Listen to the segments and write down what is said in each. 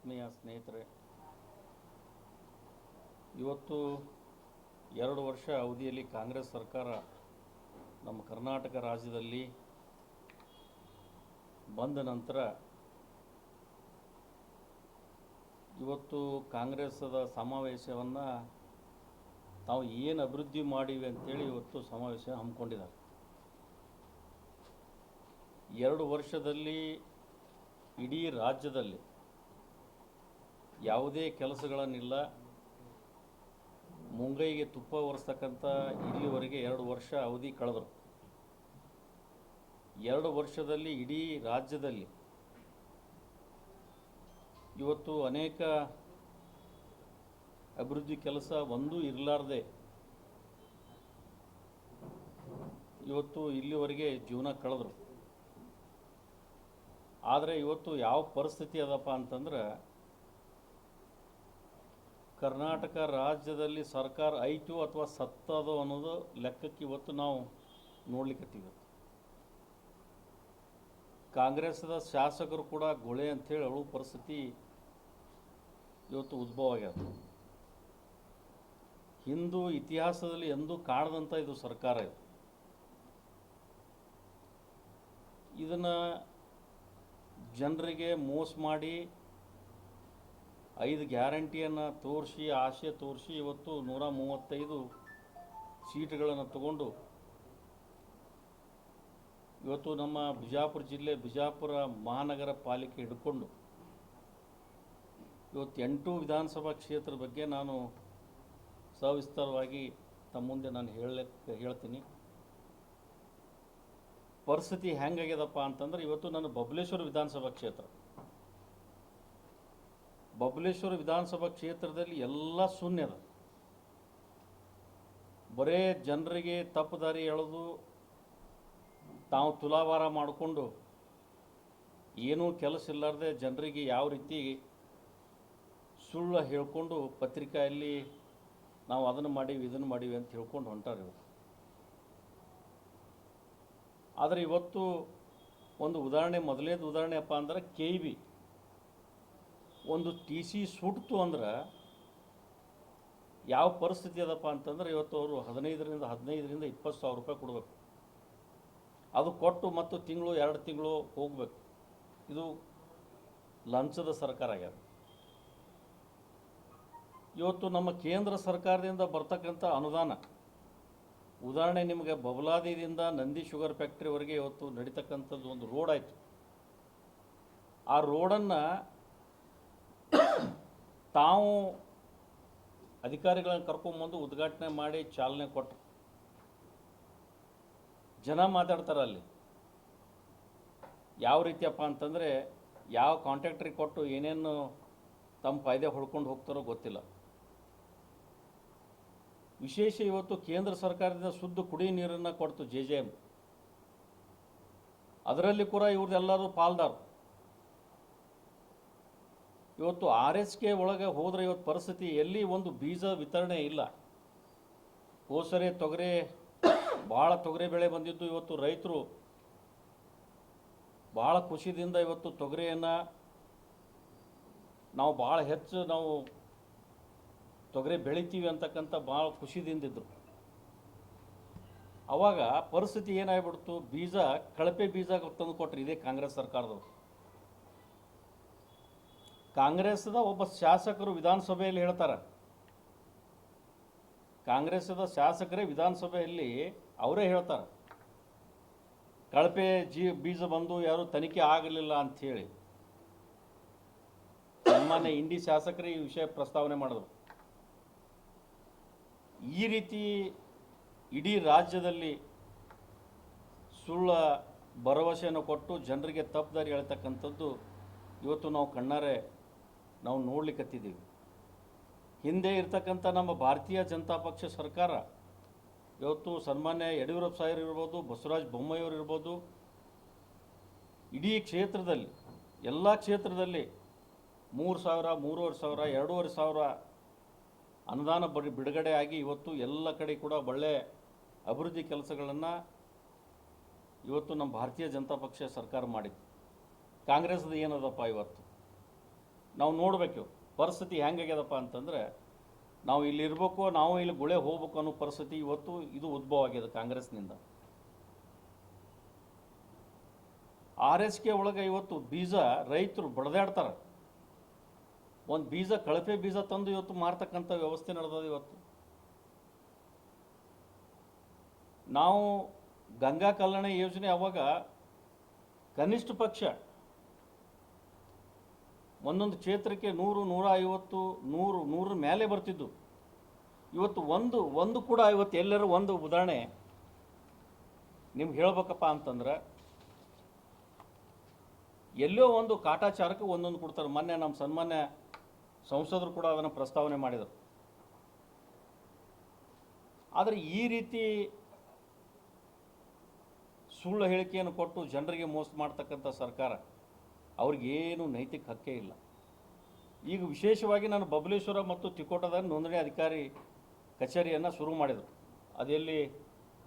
ಆತ್ಮೀಯ ಸ್ನೇಹಿತರೆ, ಇವತ್ತು ಎರಡು ವರ್ಷ ಅವಧಿಯಲ್ಲಿ ಕಾಂಗ್ರೆಸ್ ಸರ್ಕಾರ ನಮ್ಮ ಕರ್ನಾಟಕ ರಾಜ್ಯದಲ್ಲಿ ಬಂದ ನಂತರ ಇವತ್ತು ಕಾಂಗ್ರೆಸ್ದ ಸಮಾವೇಶವನ್ನು ತಾವು ಏನು ಅಭಿವೃದ್ಧಿ ಮಾಡಿವೆ ಅಂತೇಳಿ ಇವತ್ತು ಸಮಾವೇಶ ಹಮ್ಮಿಕೊಂಡಿದ್ದಾರೆ. ಎರಡು ವರ್ಷದಲ್ಲಿ ಇಡೀ ರಾಜ್ಯದಲ್ಲಿ ಯಾವುದೇ ಕೆಲಸಗಳನ್ನಿಲ್ಲ. ಮುಂಗೈಗೆ ತುಪ್ಪ ಒರೆಸ್ತಕ್ಕಂಥ ಇಲ್ಲಿವರೆಗೆ ಎರಡು ವರ್ಷ ಅವಧಿ ಕಳೆದರು. ಎರಡು ವರ್ಷದಲ್ಲಿ ಇಡೀ ರಾಜ್ಯದಲ್ಲಿ ಇವತ್ತು ಅನೇಕ ಅಭಿವೃದ್ಧಿ ಕೆಲಸ ಒಂದೂ ಇರಲಾರ್ದೆ ಇವತ್ತು ಇಲ್ಲಿವರೆಗೆ ಜೀವನ ಕಳೆದರು. ಆದರೆ ಇವತ್ತು ಯಾವ ಪರಿಸ್ಥಿತಿ ಅದಪ್ಪ ಅಂತಂದ್ರೆ ಕರ್ನಾಟಕ ರಾಜ್ಯದಲ್ಲಿ ಸರ್ಕಾರ ಐತು ಅಥವಾ ಸತ್ತದೋ ಅನ್ನೋದು ಲೆಕ್ಕಕ್ಕೆ ಇವತ್ತು ನಾವು ನೋಡ್ಲಿಕ್ಕತ್ತೀವಿ ಕಾಂಗ್ರೆಸ್ದ ಶಾಸಕರು ಕೂಡ ಗೊಳೆ ಅಂಥೇಳಿ ಅಳು ಪರಿಸ್ಥಿತಿ ಇವತ್ತು ಉದ್ಭವ ಆಗ್ಯದ. ಹಿಂದೂ ಇತಿಹಾಸದಲ್ಲಿ ಎಂದೂ ಕಾಣದಂಥ ಇದು ಸರ್ಕಾರ ಇದು. ಇದನ್ನು ಜನರಿಗೆ ಮೋಸ ಮಾಡಿ ಐದು ಗ್ಯಾರಂಟಿಯನ್ನು ತೋರಿಸಿ, ಆಸೆ ತೋರಿಸಿ ಇವತ್ತು ನೂರ ಮೂವತ್ತೈದು ಸೀಟ್ಗಳನ್ನು ತಗೊಂಡು ಇವತ್ತು ನಮ್ಮ ಬಿಜಾಪುರ ಜಿಲ್ಲೆ, ಬಿಜಾಪುರ ಮಹಾನಗರ ಪಾಲಿಕೆ ಹಿಡ್ಕೊಂಡು ಇವತ್ತು ಎಂಟು ವಿಧಾನಸಭಾ ಕ್ಷೇತ್ರದ ಬಗ್ಗೆ ನಾನು ಸವಿಸ್ತಾರವಾಗಿ ತಮ್ಮ ಮುಂದೆ ನಾನು ಹೇಳಕ್ಕೆ ಹೇಳ್ತೀನಿ. ಪರಿಸ್ಥಿತಿ ಹೆಂಗಾಗ್ಯದಪ್ಪ ಅಂತಂದ್ರೆ, ಇವತ್ತು ನಾನು ಬಬಲೇಶ್ವರ ವಿಧಾನಸಭಾ ಕ್ಷೇತ್ರ. ಬಬಲೇಶ್ವರ ವಿಧಾನಸಭಾ ಕ್ಷೇತ್ರದಲ್ಲಿ ಎಲ್ಲ ಶೂನ್ಯ ಅದ. ಬರೇ ಜನರಿಗೆ ತಪ್ಪು ದಾರಿ ಎಳೆದು ತಾವು ತುಲಾಭಾರ ಮಾಡಿಕೊಂಡು ಏನೂ ಕೆಲಸ ಇಲ್ಲಾರ್ದೆ ಜನರಿಗೆ ಯಾವ ರೀತಿ ಸುಳ್ಳು ಹೇಳಿಕೊಂಡು ಪತ್ರಿಕೆಯಲ್ಲಿ ನಾವು ಅದನ್ನು ಮಾಡೀವಿ, ಇದನ್ನು ಮಾಡೀವಿ ಅಂತ ಹೇಳ್ಕೊಂಡು ಹೊಂಟಾರೆ ಇವರು. ಆದರೆ ಇವತ್ತು ಒಂದು ಉದಾಹರಣೆ, ಮೊದಲೇದು ಉದಾಹರಣೆ ಅಪ್ಪ ಅಂದ್ರೆ ಕೆ ಬಿ. ಒಂದು ಟಿ ಸಿ ಸುಟ್ತು ಅಂದ್ರೆ ಯಾವ ಪರಿಸ್ಥಿತಿ ಅದಪ್ಪ ಅಂತಂದ್ರೆ ಇವತ್ತು ಅವರು ಹದಿನೈದರಿಂದ ಹದಿನೈದರಿಂದ ಇಪ್ಪತ್ತು ಸಾವಿರ ರೂಪಾಯಿ ಕೊಡಬೇಕು. ಅದು ಕೊಟ್ಟು ಮತ್ತು ತಿಂಗಳು ಎರಡು ತಿಂಗಳು ಹೋಗಬೇಕು. ಇದು ಲಂಚದ ಸರ್ಕಾರ ಆಗ್ಯದ. ಇವತ್ತು ನಮ್ಮ ಕೇಂದ್ರ ಸರ್ಕಾರದಿಂದ ಬರ್ತಕ್ಕಂಥ ಅನುದಾನ, ಉದಾಹರಣೆ ನಿಮಗೆ ಬಬಲಾದಿದಿಂದ ನಂದಿ ಶುಗರ್ ಫ್ಯಾಕ್ಟ್ರಿವರೆಗೆ ಇವತ್ತು ನಡೀತಕ್ಕಂಥದ್ದು ಒಂದು ರೋಡ್ ಆಯಿತು. ಆ ರೋಡನ್ನು ತಾವು ಅಧಿಕಾರಿಗಳನ್ನು ಕರ್ಕೊಂಬಂದು ಉದ್ಘಾಟನೆ ಮಾಡಿ ಚಾಲನೆ ಕೊಟ್ಟರು ಜನ ಮಾತಾಡ್ತಾರೆ ಅಲ್ಲಿ. ಯಾವ ರೀತಿಯಪ್ಪ ಅಂತಂದರೆ ಯಾವ ಕಾಂಟ್ರಾಕ್ಟ್ರಿಗೆ ಕೊಟ್ಟು ಏನೇನು ತಮ್ಮ ಫಾಯ್ದೆ ಹೊಡ್ಕೊಂಡು ಹೋಗ್ತಾರೋ ಗೊತ್ತಿಲ್ಲ. ವಿಶೇಷ ಇವತ್ತು ಕೇಂದ್ರ ಸರ್ಕಾರದಿಂದ ಶುದ್ಧ ಕುಡಿ ನೀರನ್ನು ಕೊಡ್ತು ಜೆ ಜೆ ಎಂ ಅದರಲ್ಲಿ ಕೂಡ ಇವ್ರದ್ದೆಲ್ಲರೂ ಪಾಲ್ದಾರ. ಇವತ್ತು ಆರ್ ಎಸ್ ಕೆ ಒಳಗೆ ಹೋದರೆ ಇವತ್ತು ಪರಿಸ್ಥಿತಿ ಎಲ್ಲಿ ಒಂದು ಬೀಜ ವಿತರಣೆ ಇಲ್ಲ. ಕೋಸರೆ ತೊಗರೆ, ಭಾಳ ತೊಗರಿ ಬೆಳೆ ಬಂದಿದ್ದು ಇವತ್ತು ರೈತರು. ಭಾಳ ಖುಷಿದಿಂದ ಇವತ್ತು ತೊಗರಿಯನ್ನು ನಾವು ಭಾಳ ಹೆಚ್ಚು ನಾವು ತೊಗರಿ ಬೆಳಿತೀವಿ ಅಂತಕ್ಕಂಥ ಭಾಳ ಖುಷಿದಿಂದಿದ್ದರು ಅವಾಗ ಪರಿಸ್ಥಿತಿ ಏನಾಗ್ಬಿಡ್ತು? ಬೀಜ, ಕಳಪೆ ಬೀಜ ತಂದು ಕೊಟ್ರು ಇದೇ ಕಾಂಗ್ರೆಸ್ ಸರ್ಕಾರದವರು. ಕಾಂಗ್ರೆಸ್ದ ಒಬ್ಬ ಶಾಸಕರು ವಿಧಾನಸಭೆಯಲ್ಲಿ ಹೇಳ್ತಾರೆ. ಕಾಂಗ್ರೆಸ್ದ ಶಾಸಕರೇ ವಿಧಾನಸಭೆಯಲ್ಲಿ ಅವರೇ ಹೇಳ್ತಾರೆ. ಕಳಪೆ ಜೀ, ಬೀಜ ಬಂದು ಯಾರು ತನಿಖೆ ಆಗಲಿಲ್ಲ ಅಂಥೇಳಿ. ಸಾಮಾನ್ಯ ಇಂಡಿ ಶಾಸಕರೇ ಈ ವಿಷಯ ಪ್ರಸ್ತಾವನೆ ಮಾಡಿದ್ರು. ಈ ರೀತಿ ಇಡೀ ರಾಜ್ಯದಲ್ಲಿ ಸುಳ್ಳ ಭರವಸೆಯನ್ನು ಕೊಟ್ಟು ಜನರಿಗೆ ತಪ್ಪು ದಾರಿ ಹೇಳ್ತಕ್ಕಂಥದ್ದು ಇವತ್ತು ನಾವು ಕಣ್ಣಾರೆ ನಾವು ನೋಡ್ಲಿಕ್ಕತ್ತಿದ್ದೀವಿ ಹಿಂದೆ ಇರ್ತಕ್ಕಂಥ ನಮ್ಮ ಭಾರತೀಯ ಜನತಾ ಪಕ್ಷ ಸರ್ಕಾರ, ಇವತ್ತು ಸನ್ಮಾನ್ಯ ಯಡಿಯೂರಪ್ಪ ಸಾಹೇಬ್ ಇರ್ಬೋದು, ಬಸವರಾಜ ಬೊಮ್ಮಾಯಿಯವರು ಇರ್ಬೋದು, ಇಡೀ ಕ್ಷೇತ್ರದಲ್ಲಿ, ಎಲ್ಲ ಕ್ಷೇತ್ರದಲ್ಲಿ ಮೂರು ಸಾವಿರ, ಮೂರುವರೆ ಸಾವಿರ, ಎರಡೂವರೆ ಸಾವಿರ ಅನುದಾನ ಬಡಿ, ಬಿಡುಗಡೆ ಆಗಿ ಇವತ್ತು ಎಲ್ಲ ಕಡೆ ಕೂಡ ಒಳ್ಳೆ ಅಭಿವೃದ್ಧಿ ಕೆಲಸಗಳನ್ನು ಇವತ್ತು ನಮ್ಮ ಭಾರತೀಯ ಜನತಾ ಪಕ್ಷ ಸರ್ಕಾರ ಮಾಡಿತ್ತು. ಕಾಂಗ್ರೆಸ್ದು ಏನದಪ್ಪ ಇವತ್ತು? ನಾವು ನೋಡಬೇಕು, ಪರಿಸ್ಥಿತಿ ಹೆಂಗಾಗ್ಯದಪ್ಪ ಅಂತಂದರೆ, ನಾವು ಇಲ್ಲಿ ಇರಬೇಕು, ನಾವು ಇಲ್ಲಿ ಗುಳೆ ಹೋಗ್ಬೇಕು ಅನ್ನೋ ಪರಿಸ್ಥಿತಿ ಇವತ್ತು ಇದು ಉದ್ಭವ ಆಗಿದೆ ಕಾಂಗ್ರೆಸ್ನಿಂದ. ಆರ್ ಎಸ್ ಕೆ ಒಳಗೆ ಇವತ್ತು ಬೀಜ ರೈತರು ಬಡದಾಡ್ತಾರೆ. ಒಂದು ಬೀಜ, ಕಳಪೆ ಬೀಜ ತಂದು ಇವತ್ತು ಮಾರ್ತಕ್ಕಂಥ ವ್ಯವಸ್ಥೆ ನಡೆದದ ಇವತ್ತು. ನಾವು ಗಂಗಾ ಕಲ್ಯಾಣ ಯೋಜನೆ ಅವಾಗ ಕನಿಷ್ಠ ಪಕ್ಷ ಒಂದೊಂದು ಕ್ಷೇತ್ರಕ್ಕೆ ನೂರು ನೂರ ಐವತ್ತು ನೂರು, ನೂರ ಮೇಲೆ ಬರ್ತಿದ್ದು. ಇವತ್ತು ಒಂದು ಒಂದು ಕೂಡ ಇವತ್ತು ಎಲ್ಲರೂ ಒಂದು ಉದಾಹರಣೆ. ನಿಮ್ಗೆ ಹೇಳ್ಬೇಕಪ್ಪ ಅಂತಂದ್ರೆ, ಎಲ್ಲೋ ಒಂದು ಕಾಟಾಚಾರಕ್ಕೆ ಒಂದೊಂದು ಕೊಡ್ತಾರೆ. ಮೊನ್ನೆ ನಮ್ಮ ಸನ್ಮಾನ್ಯ ಸಂಸದರು ಕೂಡ ಅದನ್ನು ಪ್ರಸ್ತಾವನೆ ಮಾಡಿದರು. ಆದರೆ ಈ ರೀತಿ ಸುಳ್ಳು ಹೇಳಿಕೆಯನ್ನು ಕೊಟ್ಟು ಜನರಿಗೆ ಮೋಸ ಮಾಡ್ತಕ್ಕಂಥ ಸರ್ಕಾರ ಅವ್ರಿಗೇನು ನೈತಿಕ ಹಕ್ಕೇ ಇಲ್ಲ. ಈಗ ವಿಶೇಷವಾಗಿ ನಾನು ಬಬಲೇಶ್ವರ ಮತ್ತು ತಿಕೋಟದ ನೋಂದಣಿ ಅಧಿಕಾರಿ ಕಚೇರಿಯನ್ನು ಶುರು ಮಾಡಿದರು. ಅದೆಲ್ಲಿ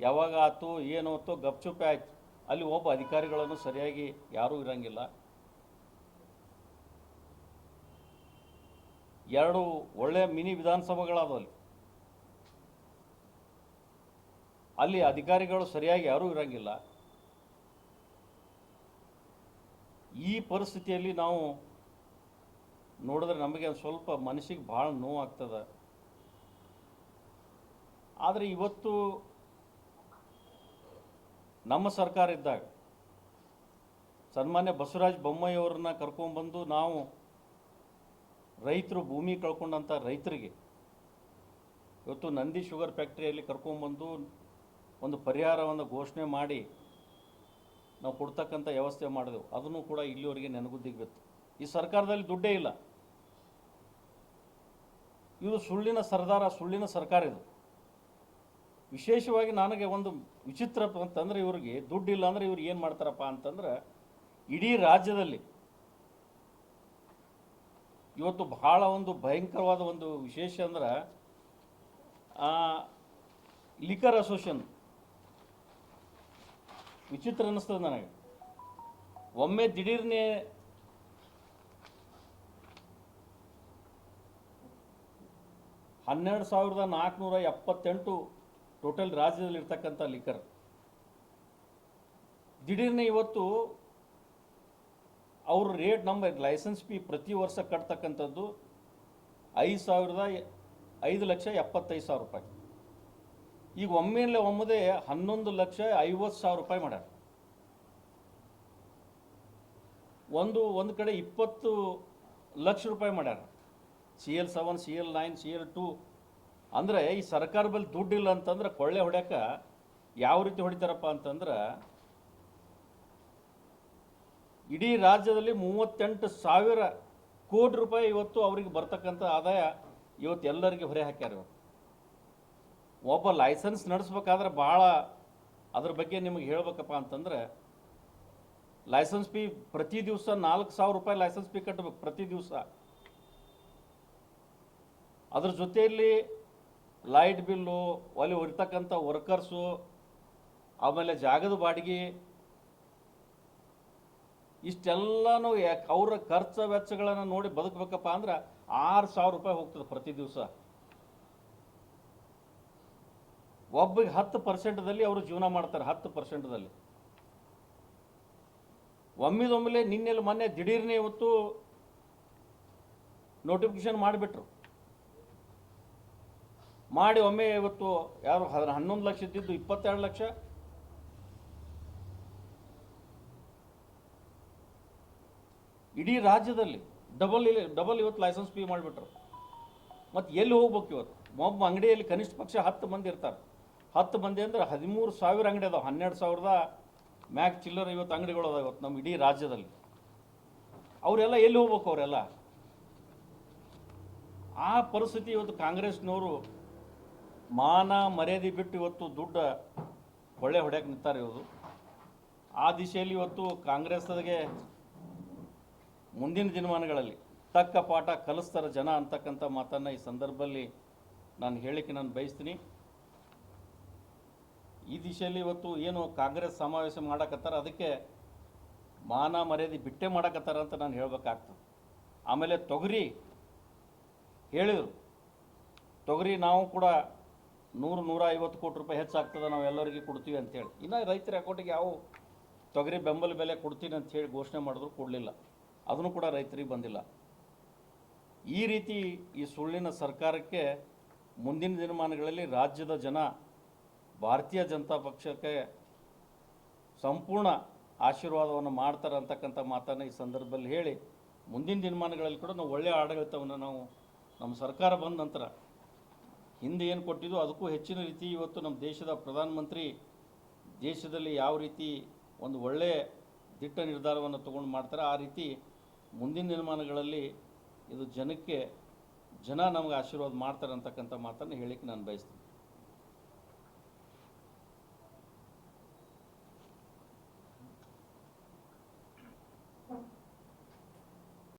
ಯಾವಾಗ ಆಯ್ತು ಏನು ಆಯ್ತು ಗಪ್ಚುಪ್ಪೆ ಆಯ್ತು. ಅಲ್ಲಿ ಒಬ್ಬ ಅಧಿಕಾರಿಗಳನ್ನು ಸರಿಯಾಗಿ ಯಾರೂ ಇರಂಗಿಲ್ಲ. ಎರಡು ಒಳ್ಳೆಯ ಮಿನಿ ವಿಧಾನಸಭೆಗಳಾದವು ಅಲ್ಲಿ. ಅಲ್ಲಿ ಅಧಿಕಾರಿಗಳು ಸರಿಯಾಗಿ ಯಾರೂ ಇರಂಗಿಲ್ಲ. ಈ ಪರಿಸ್ಥಿತಿಯಲ್ಲಿ ನಾವು ನೋಡಿದ್ರೆ ನಮಗೆ ಸ್ವಲ್ಪ ಮನಸ್ಸಿಗೆ ಭಾಳ ನೋವಾಗ್ತದೆ. ಆದರೆ ಇವತ್ತು ನಮ್ಮ ಸರ್ಕಾರ ಇದ್ದಾಗ, ಸನ್ಮಾನ್ಯ ಬಸವರಾಜ ಬೊಮ್ಮಯ್ಯವ್ರನ್ನ ಕರ್ಕೊಂಡ್ಬಂದು ನಾವು ರೈತರು ಭೂಮಿ ಕಳ್ಕೊಂಡಂಥ ರೈತರಿಗೆ ಇವತ್ತು ನಂದಿ ಶುಗರ್ ಫ್ಯಾಕ್ಟ್ರಿಯಲ್ಲಿ ಕರ್ಕೊಂಡ್ಬಂದು ಒಂದು ಪರಿಹಾರವನ್ನು ಘೋಷಣೆ ಮಾಡಿ ನಾವು ಕೊಡ್ತಕ್ಕಂಥ ವ್ಯವಸ್ಥೆ ಮಾಡಿದೆವು. ಅದನ್ನು ಕೂಡ ಇಲ್ಲಿವರೆಗೆ ನೆನಗುದ್ದಿಗೆ ಬಿತ್ತು. ಈ ಸರ್ಕಾರದಲ್ಲಿ ದುಡ್ಡೇ ಇಲ್ಲ. ಇದು ಸುಳ್ಳಿನ ಸರ್ದಾರ, ಸುಳ್ಳಿನ ಸರ್ಕಾರ ಇದು. ವಿಶೇಷವಾಗಿ ನನಗೆ ಒಂದು ವಿಚಿತ್ರ ಅಂತಂದ್ರೆ ಇವ್ರಿಗೆ ದುಡ್ಡು ಇಲ್ಲ ಅಂದ್ರೆ ಇವ್ರು ಏನು ಮಾಡ್ತಾರಪ್ಪ ಅಂತಂದ್ರೆ ಇಡೀ ರಾಜ್ಯದಲ್ಲಿ ಇವತ್ತು ಬಹಳ ಒಂದು ಭಯಂಕರವಾದ ಒಂದು ವಿಶೇಷ ಅಂದ್ರೆ ಲಿಕರ್ ಅಸೋಸಿಯೇಷನ್ ವಿಚಿತ್ರ ಅನ್ನಿಸ್ತದೆ ನನಗೆ. ಒಮ್ಮೆ ದಿಢೀರ್ನೇ ಹನ್ನೆರಡು ಸಾವಿರದ ನಾಲ್ಕುನೂರ ಎಪ್ಪತ್ತೆಂಟು ಟೋಟಲ್ ರಾಜ್ಯದಲ್ಲಿರ್ತಕ್ಕಂಥ ಲಿಕ್ಕರ್. ದಿಢೀರ್ನೆ ಇವತ್ತು ಅವ್ರ ರೇಟ್ ನಮ್ಮ ಲೈಸೆನ್ಸ್ ಫೀ ಪ್ರತಿ ವರ್ಷ ಕಟ್ತಕ್ಕಂಥದ್ದು ಐದು ಸಾವಿರದ ಐದು ಲಕ್ಷ ಎಪ್ಪತ್ತೈದು ಸಾವಿರ ರೂಪಾಯಿ. ಈಗ ಒಮ್ಮೆಲೆ ಒಮ್ಮದೆ ಹನ್ನೊಂದು ಲಕ್ಷ ಐವತ್ತು ಸಾವಿರ ರೂಪಾಯಿ ಮಾಡ್ಯಾರ. ಒಂದು ಒಂದು ಕಡೆ ಇಪ್ಪತ್ತು ಲಕ್ಷ ರೂಪಾಯಿ ಮಾಡ್ಯಾರ. C L seven, C L nine, C L two. ಅಂದರೆ ಈ ಸರ್ಕಾರ ಬಳಿ ದುಡ್ಡಿಲ್ಲ ಅಂತಂದ್ರೆ ಕೊಳ್ಳೆ ಹೊಡ್ಯಾಕ ಯಾವ ರೀತಿ ಹೊಡಿತಾರಪ್ಪ ಅಂತಂದ್ರೆ ಇಡೀ ರಾಜ್ಯದಲ್ಲಿ ಮೂವತ್ತೆಂಟು ಸಾವಿರ ಕೋಟಿ ರೂಪಾಯಿ ಇವತ್ತು ಅವರಿಗೆ ಬರ್ತಕ್ಕಂಥ ಆದಾಯ ಇವತ್ತು ಎಲ್ಲರಿಗೆ ಹೊರೆ ಹಾಕ್ಯಾರ ಇವತ್ತು ಒಬ್ಬ ಲೈಸೆನ್ಸ್ ನಡೆಸ್ಬೇಕಾದ್ರೆ ಭಾಳ ಅದ್ರ ಬಗ್ಗೆ ನಿಮಗೆ ಹೇಳ್ಬೇಕಪ್ಪ ಅಂತಂದ್ರೆ, ಲೈಸೆನ್ಸ್ ಫೀ ಪ್ರತಿ ದಿವಸ ನಾಲ್ಕು ಸಾವಿರ ರೂಪಾಯಿ ಲೈಸೆನ್ಸ್ ಫೀ ಕಟ್ಟಬೇಕು ಪ್ರತಿ ದಿವಸ. ಅದ್ರ ಜೊತೆಯಲ್ಲಿ ಲೈಟ್ ಬಿಲ್ಲು ಅಲ್ಲಿ ಇರ್ತಕ್ಕಂಥ ವರ್ಕರ್ಸು, ಆಮೇಲೆ ಜಾಗದ ಬಾಡಿಗೆ, ಇಷ್ಟೆಲ್ಲನೂ ಅವರ ಖರ್ಚು ವೆಚ್ಚಗಳನ್ನು ನೋಡಿ ಬದುಕಬೇಕಪ್ಪ ಅಂದ್ರೆ ಆರು ಸಾವಿರ ರೂಪಾಯಿ ಹೋಗ್ತದೆ ಪ್ರತಿ ದಿವಸ. ಒಬ್ಬಗೆ ಹತ್ತು ಪರ್ಸೆಂಟ್ದಲ್ಲಿ ಅವರು ಜೀವನ ಮಾಡ್ತಾರೆ, ಹತ್ತು ಪರ್ಸೆಂಟ್ದಲ್ಲಿ. ಒಮ್ಮಿದೊಮ್ಮೆಲೆ ನಿನ್ನೆಲ್ಲಿ ಮೊನ್ನೆ ದಿಢೀರ್ನೆ ಇವತ್ತು ನೋಟಿಫಿಕೇಶನ್ ಮಾಡಿಬಿಟ್ರು. ಮಾಡಿ ಒಮ್ಮೆ ಇವತ್ತು ಯಾರು ಹನ್ನೊಂದು ಲಕ್ಷ ಇದ್ದಿದ್ದು ಇಪ್ಪತ್ತೆರಡು ಲಕ್ಷ. ಇಡೀ ರಾಜ್ಯದಲ್ಲಿ ಡಬಲ್ ಡಬಲ್ ಇವತ್ತು ಲೈಸೆನ್ಸ್ ಫೀ ಮಾಡಿಬಿಟ್ರು. ಮತ್ತು ಎಲ್ಲಿ ಹೋಗ್ಬೇಕು ಇವತ್ತು? ಒಬ್ಬ ಅಂಗಡಿಯಲ್ಲಿ ಕನಿಷ್ಠ ಪಕ್ಷ ಹತ್ತು ಮಂದಿ ಇರ್ತಾರೆ. ಹತ್ತು ಮಂದಿ ಅಂದರೆ ಹದಿಮೂರು ಸಾವಿರ ಅಂಗಡಿ ಅದಾವೆ. ಹನ್ನೆರಡು ಸಾವಿರದ ಮ್ಯಾಕ್ ಚಿಲ್ಲರ್ ಇವತ್ತು ಅಂಗಡಿಗಳು ಅದಾವೆ ಇವತ್ತು ನಮ್ಮ ಇಡೀ ರಾಜ್ಯದಲ್ಲಿ. ಅವರೆಲ್ಲ ಎಲ್ಲಿ ಹೋಗ್ಬೇಕು ಅವರೆಲ್ಲ? ಆ ಪರಿಸ್ಥಿತಿ ಇವತ್ತು ಕಾಂಗ್ರೆಸ್ನವರು ಮಾನ ಮರ್ಯಾದೆ ಬಿಟ್ಟು ಇವತ್ತು ದುಡ್ಡು ಹೊಳೆ ಹೊಡ್ಯಕ್ಕೆ ನಿಂತಾರೆ ಇವರು. ಆ ದಿಶೆಯಲ್ಲಿ ಇವತ್ತು ಕಾಂಗ್ರೆಸ್ಗೆ ಮುಂದಿನ ದಿನಮಾನಗಳಲ್ಲಿ ತಕ್ಕ ಪಾಠ ಕಲಿಸ್ತಾರೆ ಜನ ಅಂತಕ್ಕಂಥ ಮಾತನ್ನು ಈ ಸಂದರ್ಭದಲ್ಲಿ ನಾನು ಹೇಳಿಕೆ ನಾನು ಬಯಸ್ತೀನಿ. ಈ ದಿಶೆಯಲ್ಲಿ ಇವತ್ತು ಏನು ಕಾಂಗ್ರೆಸ್ ಸಮಾವೇಶ ಮಾಡಕತ್ತಾರ, ಅದಕ್ಕೆ ಮಾನ ಮರ್ಯಾದೆ ಬಿಟ್ಟೆ ಮಾಡಕತ್ತಾರ ಅಂತ ನಾನು ಹೇಳಬೇಕಾಗ್ತದೆ. ಆಮೇಲೆ ತೊಗರಿ ಹೇಳಿದರು. ತೊಗರಿ ನಾವು ಕೂಡ ನೂರು, ನೂರ ಐವತ್ತು ಕೋಟಿ ರೂಪಾಯಿ ಹೆಚ್ಚಾಗ್ತದೆ, ನಾವು ಎಲ್ಲರಿಗೆ ಕೊಡ್ತೀವಿ ಅಂತೇಳಿ ಇನ್ನು ರೈತರ ಅಕೌಂಟಿಗೆ ಯಾವ ತೊಗರಿ ಬೆಂಬಲ ಬೆಲೆ ಕೊಡ್ತೀನಿ ಅಂತ ಹೇಳಿ ಘೋಷಣೆ ಮಾಡಿದ್ರು, ಕೊಡಲಿಲ್ಲ. ಅದನ್ನು ಕೂಡ ರೈತರಿಗೆ ಬಂದಿಲ್ಲ. ಈ ರೀತಿ ಈ ಸುಳ್ಳಿನ ಸರ್ಕಾರಕ್ಕೆ ಮುಂದಿನ ದಿನಮಾನಗಳಲ್ಲಿ ರಾಜ್ಯದ ಜನ ಭಾರತೀಯ ಜನತಾ ಪಕ್ಷಕ್ಕೆ ಸಂಪೂರ್ಣ ಆಶೀರ್ವಾದವನ್ನು ಮಾಡ್ತಾರೆ ಅಂತಕ್ಕಂಥ ಮಾತನ್ನು ಈ ಸಂದರ್ಭದಲ್ಲಿ ಹೇಳಿ, ಮುಂದಿನ ದಿನಮಾನಗಳಲ್ಲಿ ಕೂಡ ನಾವು ಒಳ್ಳೆಯ ಆಡಳಿತವನ್ನು ನಾವು ನಮ್ಮ ಸರ್ಕಾರ ಬಂದ ನಂತರ ಹಿಂದೆ ಏನು ಕೊಟ್ಟಿದ್ದು ಅದಕ್ಕೂ ಹೆಚ್ಚಿನ ರೀತಿ ಇವತ್ತು ನಮ್ಮ ದೇಶದ ಪ್ರಧಾನಮಂತ್ರಿ ದೇಶದಲ್ಲಿ ಯಾವ ರೀತಿ ಒಂದು ಒಳ್ಳೆಯ ದಿಟ್ಟ ನಿರ್ಧಾರವನ್ನು ತಗೊಂಡು ಮಾಡ್ತಾರೆ, ಆ ರೀತಿ ಮುಂದಿನ ದಿನಮಾನಗಳಲ್ಲಿ ಇದು ಜನಕ್ಕೆ, ಜನ ನಮಗೆ ಆಶೀರ್ವಾದ ಮಾಡ್ತಾರೆ ಅಂತಕ್ಕಂಥ ಮಾತನ್ನು ಹೇಳಿಕ್ಕೆ ನಾನು ಬಯಸ್ತೀನಿ.